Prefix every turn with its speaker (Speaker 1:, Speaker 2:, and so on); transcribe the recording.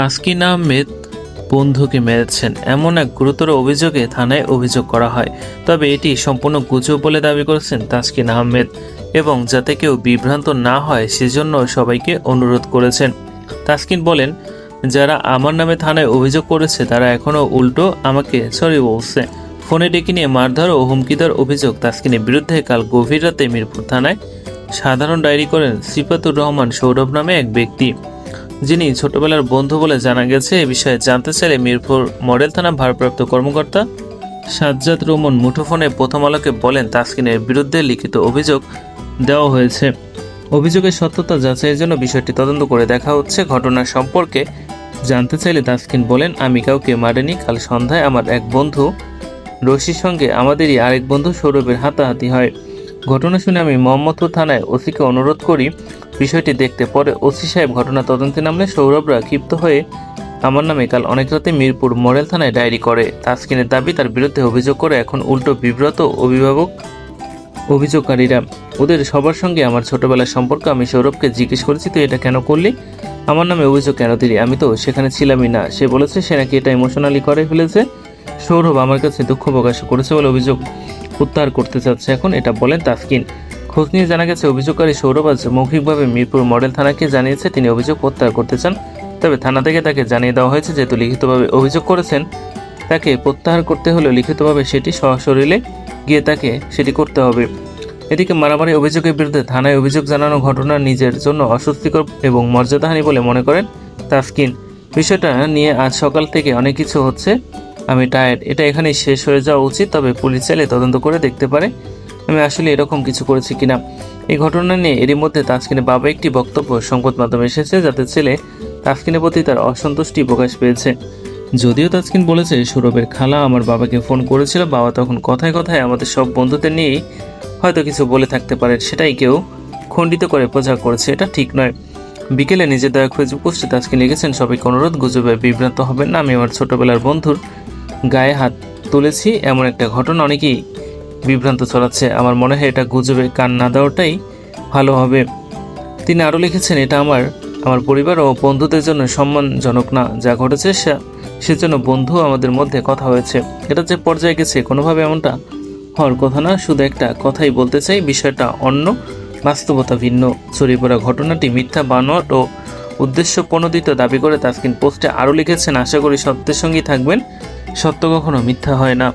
Speaker 1: তাসকিন আহমেদ বন্ধুকে মেরেছেন। এমন এক গুরুতর অভিযোগে থানায় অভিযোগ করা হয়। তবে এটি সম্পূর্ণ গুজব বলে দাবি করেছেন তাসকিন আহমেদ এবং যাতে কেউ বিভ্রান্ত না হয় সেজন্য সবাইকে অনুরোধ করেছেন। তাসকিন বলেন, যারা আমার নামে থানায় অভিযোগ করেছে, তারা এখনও উল্টো আমাকে সরি বলছে। ফোনে ডেকে নিয়ে মারধর ও হুমকিদার অভিযোগ তাসকিনের বিরুদ্ধে কাল গভীর রাতে মিরপুর থানায় সাধারণ ডায়েরি করেন সিফাতুর রহমান সৌরভ নামে এক ব্যক্তি। যিনি ছোটবেলার বন্ধু বলে জানা গেছে, এ বিষয়ে জানতে চাইলে মিরপুর মডেল থানা ভারপ্রাপ্ত কর্মকর্তা সাজ্জাদ রোমন মুঠোফোনে প্রথম আলোকে বলেন, তাসকিনের বিরুদ্ধে লিখিত অভিযোগ দেওয়া হয়েছে। অভিযোগের সত্যতা যাচাইয়ের জন্য বিষয়টি তদন্ত করে দেখা হচ্ছে। ঘটনা সম্পর্কে জানতে চাইলে তাসকিন বলেন, আমি কাউকে মারিনি। কাল সন্ধ্যায় আমার এক বন্ধু রশির সঙ্গে আমাদেরই আরেক বন্ধু সৌরভের হাতাহাতি হয়। ঘটনা শুনে আমি মোহাম্মদপুর থানায় ওসিকে অনুরোধ করি বিষয়টি দেখতে পরে ওসি সাহেব ঘটনা তদন্তে নামলে সৌরভরা ক্ষিপ্ত হয়ে আমার নামে কাল অনেক রাতে মিরপুর মডেল থানায় ডায়েরি করে। তাসকিনের দাবি, তার বিরুদ্ধে অভিযোগ করে এখন উল্টো বিব্রত অভিভাবক অভিযোগকারীরা। ওদের সবার সঙ্গে আমার ছোটবেলার সম্পর্ক, আমি সৌরভকে জিজ্ঞেস করেছি, তুই এটা কেন করলি? আমার নামে অভিযোগ কেন দিলি? আমি তো সেখানে ছিলামই না। সে বলেছে, সে নাকি এটা ইমোশনালি করে ফেলেছে। সৌরভ আমার কাছে দুঃখ প্রকাশ করেছে বলে অভিযোগ প্রত্যাহার করতে চাচ্ছে এখন, এটা বলেন তাসকিন। খোঁজ নিয়ে জানা গেছে, অভিযোগকারী সৌরভ আজ মৌখিকভাবে মিরপুর মডেল থানাকে জানিয়েছে, তিনি অভিযোগ প্রত্যাহার করতে চান। তবে থানা থেকে তাকে জানিয়ে দেওয়া হয়েছে, যেহেতু লিখিতভাবে অভিযোগ করেছেন, তাকে প্রত্যাহার করতে হলেও লিখিতভাবে সেটি সশরীরে গিয়ে তাকে সেটি করতে হবে। এদিকে মারামারি অভিযোগের বিরুদ্ধে থানায় অভিযোগ জানানো ঘটনা নিজের জন্য অস্বস্তিকর এবং মর্যাদাহানি বলে মনে করেন তাসকিন বিষয়টা নিয়ে আজ সকাল থেকে অনেক কিছু হচ্ছে। আমি টায়ার্ড এটা এখানেই শেষ হয়ে যাওয়া উচিত, তবে পুলিশ চাইলে তদন্ত করে দেখতে পারে। আমি আসলে এরকম কিছু করেছি কিনা? এই ঘটনা নিয়ে এরই মধ্যে তাসকিনের বাবা একটি বক্তব্য সংবাদ মাধ্যমে এসেছে, যাতে ছেলে তাসকিনের প্রতি তার অসন্তুষ্টি প্রকাশ পেয়েছে। যদিও তাসকিন বলেছে, সৌরভের খালা আমার বাবাকে ফোন করেছিল, বাবা তখন কথায় কথায় আমাদের সব বন্ধুদের নিয়েই হয়তো কিছু বলে থাকতে পারে, সেটাই কেউ খণ্ডিত করে প্রচার করেছে, এটা ঠিক নয়। বিকেলে নিজের দেওয়া ফেসবুক পোস্টে তাসকিন লিখেছেন, সবাইকে অনুরোধ, গুজবে বিভ্রান্ত হবেন না, আমি আমার ছোটবেলার বন্ধুর গায়ে হাত তুলেছি। এমন একটা ঘটনা অনেকেই বিভ্রান্ত ছড়াচ্ছে। আমার মনে হয় এটা গুজবে কান না দেওয়াটাই ভালো হবে। তিনি আরও লিখেছেন, এটা আমার আমার পরিবার ও বন্ধুদের জন্য সম্মানজনক না। যা ঘটেছে সে- সেজন্য বন্ধু আমাদের মধ্যে কথা হয়েছে। এটা যে পর্যায়ে গেছে, কোনোভাবে এমনটা হওয়ার কথা না। শুধু একটা কথাই বলতে চাই, বিষয়টা অন্য, বাস্তবতা ভিন্ন। ছড়িয়ে পড়া ঘটনাটি মিথ্যা, বানোয়াট ও উদ্দেশ্য প্রণোদিত দাবি করে তাসকিন পোস্টে আরও লিখেছেন, আশা করি সত্যের সঙ্গেই থাকবেন। সত্য কখনো মিথ্যা হয় না।